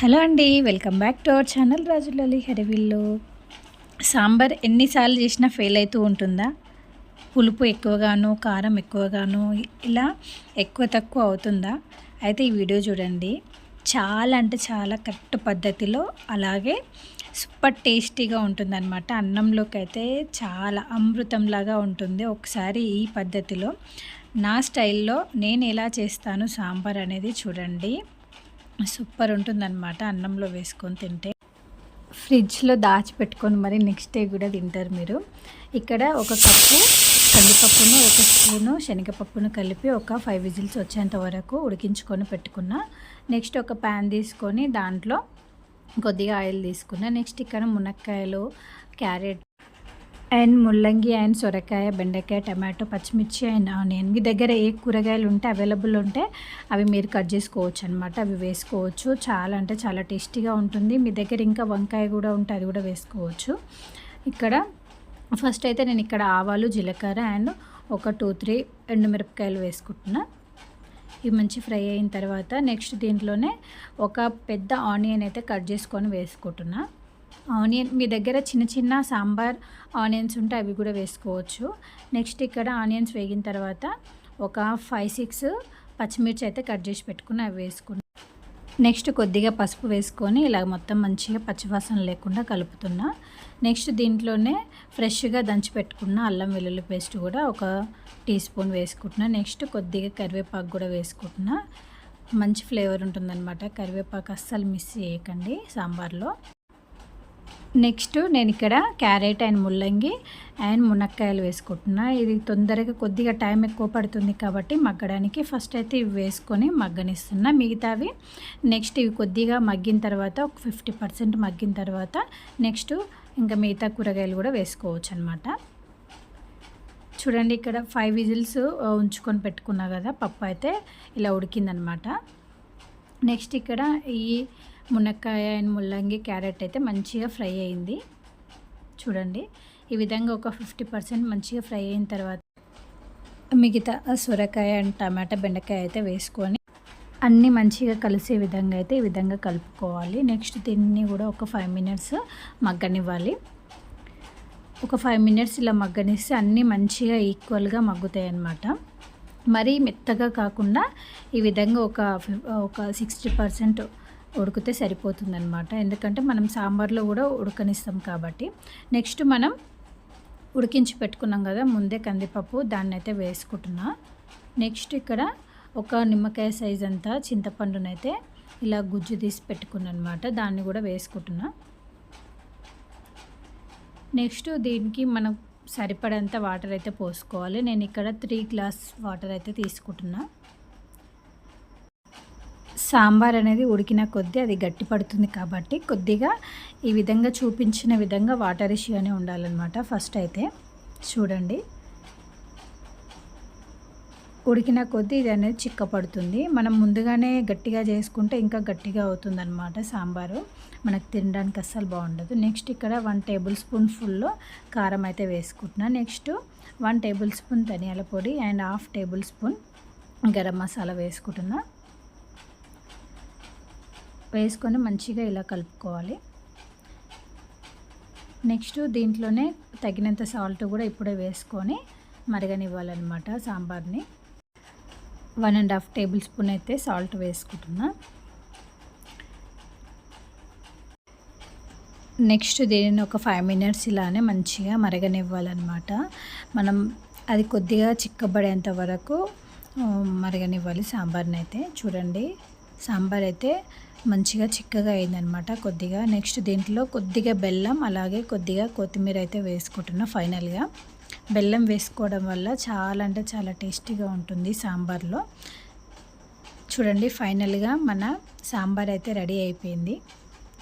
Hello అండి welcome back to our channel రాజులలి హరివిల్లు. సాంబార్ ఎన్నిసార్లు చేసినా ఫెయిల్ అవుతూ ఉంటుందా? పులుపు ఎక్కువగాను కారం ఎక్కువగాను ఇలా ఎక్కువ తక్కువ అవుతుందా? అయితే ఈ వీడియో చూడండి. చాలా అంటే చాలా కరెక్ట్ పద్ధతిలో అలాగే సూపర్ టేస్టీగా ఉంటుందన్నమాట. అన్నంలోకి అయితే చాలా అమృతంలాగా ఉంటుంది. ఒకసారి ఈ పద్ధతిలో నా స్టైల్లో నేను ఎలా చేస్తాను సాంబార్ అనేది చూడండి. సూపర్ ఉంటుందన్నమాట అన్నంలో వేసుకొని తింటే. ఫ్రిడ్జ్లో దాచిపెట్టుకొని మరి నెక్స్ట్ డే కూడా తింటారు మీరు. ఇక్కడ ఒక కప్పు కందిపప్పును ఒక స్పూను శనగపప్పును కలిపి ఒక ఫైవ్ విజిల్స్ వచ్చేంత వరకు ఉడికించుకొని పెట్టుకున్న. నెక్స్ట్ ఒక ప్యాన్ తీసుకొని దాంట్లో కొద్దిగా ఆయిల్ తీసుకున్న. నెక్స్ట్ ఇక్కడ మునక్కాయలు క్యారెట్ అండ్ ముల్లంగి అండ్ సొరకాయ బెండకాయ టమాటో పచ్చిమిర్చి అండ్ ఆనియన్. మీ దగ్గర ఏ కూరగాయలు ఉంటే అవైలబుల్ ఉంటే అవి మీరు కట్ చేసుకోవచ్చు అనమాట అవి వేసుకోవచ్చు. చాలా అంటే చాలా టేస్టీగా ఉంటుంది. మీ దగ్గర ఇంకా వంకాయ కూడా ఉంటే అది కూడా వేసుకోవచ్చు. ఇక్కడ ఫస్ట్ అయితే నేను ఇక్కడ ఆవాలు జీలకర్ర అండ్ ఒక టూ త్రీ ఎండుమిరపకాయలు వేసుకుంటున్నా. ఇవి మంచి ఫ్రై అయిన తర్వాత నెక్స్ట్ దీంట్లోనే ఒక పెద్ద ఆనియన్ అయితే కట్ చేసుకొని వేసుకుంటున్నాను ఆనియన్ మీ దగ్గర చిన్న చిన్న సాంబార్ ఆనియన్స్ ఉంటే అవి కూడా వేసుకోవచ్చు. నెక్స్ట్ ఇక్కడ ఆనియన్స్ వేగిన తర్వాత ఒక ఫైవ్ సిక్స్ పచ్చిమిర్చి అయితే కట్ చేసి పెట్టుకుని అవి వేసుకున్నాను నెక్స్ట్ కొద్దిగా పసుపు వేసుకొని ఇలా మొత్తం మంచిగా పచ్చివాసన లేకుండా కలుపుతున్నా. నెక్స్ట్ దీంట్లోనే ఫ్రెష్గా దంచి పెట్టుకున్న అల్లం వెల్లుల్లి పేస్ట్ కూడా ఒక టీ స్పూన్ వేసుకుంటున్నా. నెక్స్ట్ కొద్దిగా కరివేపాకు కూడా వేసుకుంటున్నా. మంచి ఫ్లేవర్ ఉంటుందన్నమాట. కరివేపాకు అస్సలు మిస్ చేయకండి సాంబార్లో. నెక్స్ట్ నేను ఇక్కడ క్యారెట్ అండ్ ముల్లంగి అండ్ మునక్కాయలు వేసుకుంటున్నా. ఇది తొందరగా కొద్దిగా టైం ఎక్కువ పడుతుంది కాబట్టి మగ్గడానికి ఫస్ట్ అయితే ఇవి వేసుకొని మగ్గనిస్తున్నా. మిగతావి నెక్స్ట్ ఇవి కొద్దిగా మగ్గిన తర్వాత ఒక ఫిఫ్టీ పర్సెంట్ మగ్గిన తర్వాత నెక్స్ట్ ఇంకా మిగతా కూరగాయలు కూడా వేసుకోవచ్చు అనమాట చూడండి ఇక్కడ ఫైవ్ విజిల్స్ ఉంచుకొని పెట్టుకున్నా కదా పప్పు అయితే ఇలా ఉడికిందనమాట నెక్స్ట్ ఇక్కడ ఈ మునక్కాయ అండ్ ముల్లంగి క్యారెట్ అయితే మంచిగా ఫ్రై అయింది. చూడండి ఈ విధంగా ఒక ఫిఫ్టీ పర్సెంట్ మంచిగా ఫ్రై అయిన తర్వాత మిగతా సొరకాయ అండ్ టమాటా బెండకాయ అయితే వేసుకొని అన్నీ మంచిగా కలిసే విధంగా అయితే ఈ విధంగా కలుపుకోవాలి. నెక్స్ట్ దీన్ని కూడా ఒక ఫైవ్ మినిట్స్ మగ్గనివ్వాలి. ఒక ఫైవ్ మినిట్స్ ఇలా మగ్గనిస్తే అన్నీ మంచిగా ఈక్వల్గా మగ్గుతాయి అన్నమాట. మరీ మెత్తగా కాకుండా ఈ విధంగా ఒక ఒక సిక్స్టీ పర్సెంట్ ఉడికితే సరిపోతుందనమాట ఎందుకంటే మనం సాంబార్లో కూడా ఉడకనిస్తాం కాబట్టి. నెక్స్ట్ మనం ఉడికించి పెట్టుకున్నాం కదా ముందే కందిపప్పు దాన్ని అయితే వేసుకుంటున్నా. నెక్స్ట్ ఇక్కడ ఒక నిమ్మకాయ సైజ్ అంతా చింతపండునైతే ఇలా గుజ్జు తీసి పెట్టుకున్నాను అనమాట దాన్ని కూడా వేసుకుంటున్నా. నెక్స్ట్ దీనికి మనం సరిపడంత వాటర్ అయితే పోసుకోవాలి. నేను ఇక్కడ త్రీ గ్లాస్ వాటర్ అయితే తీసుకుంటున్నా. సాంబార్ అనేది ఉడికిన కొద్దీ అది గట్టి పడుతుంది కాబట్టి కొద్దిగా ఈ విధంగా చూపించిన విధంగా వాటర్ ఇష్యూనే ఉండాలన్నమాట. ఫస్ట్ అయితే చూడండి. ఉడికిన కొద్దీ ఇది అనేది చిక్కపడుతుంది. మనం ముందుగానే గట్టిగా చేసుకుంటే ఇంకా గట్టిగా అవుతుందన్నమాట సాంబారు. మనకు తినడానికి అస్సలు బాగుండదు. నెక్స్ట్ ఇక్కడ వన్ టేబుల్ స్పూన్ ఫుల్లో కారం అయితే వేసుకుంటున్నా. నెక్స్ట్ వన్ టేబుల్ స్పూన్ ధనియాల పొడి and half tablespoon garam masala వేసుకుంటున్నా. వేసుకొని మంచిగా ఇలా కలుపుకోవాలి. నెక్స్ట్ దీంట్లోనే తగినంత సాల్ట్ కూడా ఇప్పుడే వేసుకొని మరగనివ్వాలన్నమాట సాంబార్ని. One and half table spoon అయితే సాల్ట్ వేసుకుంటున్నా. నెక్స్ట్ దీనిని ఒక ఫైవ్ మినిట్స్ ఇలానే మంచిగా మరగనివ్వాలన్నమాట. మనం అది కొద్దిగా చిక్కబడేంత వరకు మరగనివ్వాలి సాంబార్ని అయితే చూడండి సాంబార్ అయితే మంచిగా చిక్కగా అయిందనమాట కొద్దిగా. నెక్స్ట్ దీంట్లో కొద్దిగా బెల్లం అలాగే కొద్దిగా కొత్తిమీర అయితే వేసుకుంటున్నా ఫైనల్గా. బెల్లం వేసుకోవడం వల్ల చాలా అంటే చాలా టేస్టీగా ఉంటుంది సాంబార్లో. చూడండి ఫైనల్గా మన సాంబార్ అయితే రెడీ అయిపోయింది.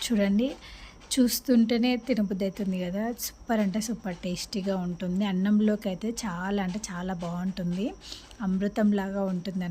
చూడండి చూస్తుంటేనే తినబుద్ధి అవుతుంది కదా. సూపర్ అంటే సూపర్ టేస్టీగా ఉంటుంది. అన్నంలోకి అయితే చాలా అంటే చాలా బాగుంటుంది. అమృతంలాగా ఉంటుంది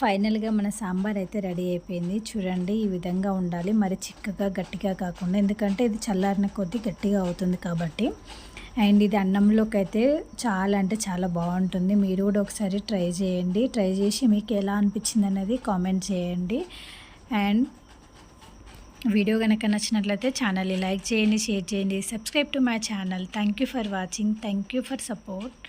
ఫైనల్గా మన సాంబార్ అయితే రెడీ అయిపోయింది. చూడండి ఈ విధంగా ఉండాలి. మరి చిక్కగా గట్టిగా కాకుండా ఎందుకంటే ఇది చల్లారిన కొద్దీ గట్టిగా అవుతుంది కాబట్టి. అండ్ ఇది అన్నంలోకి అయితే చాలా అంటే చాలా బాగుంటుంది. మీరు కూడా ఒకసారి ట్రై చేయండి. ట్రై చేసి మీకు ఎలా అనిపించింది అనేది కామెంట్ చేయండి. అండ్ వీడియో కనుక నచ్చినట్లయితే ఛానల్ని లైక్ చేయండి షేర్ చేయండి subscribe to my channel. Thank you for watching. Thank you for support.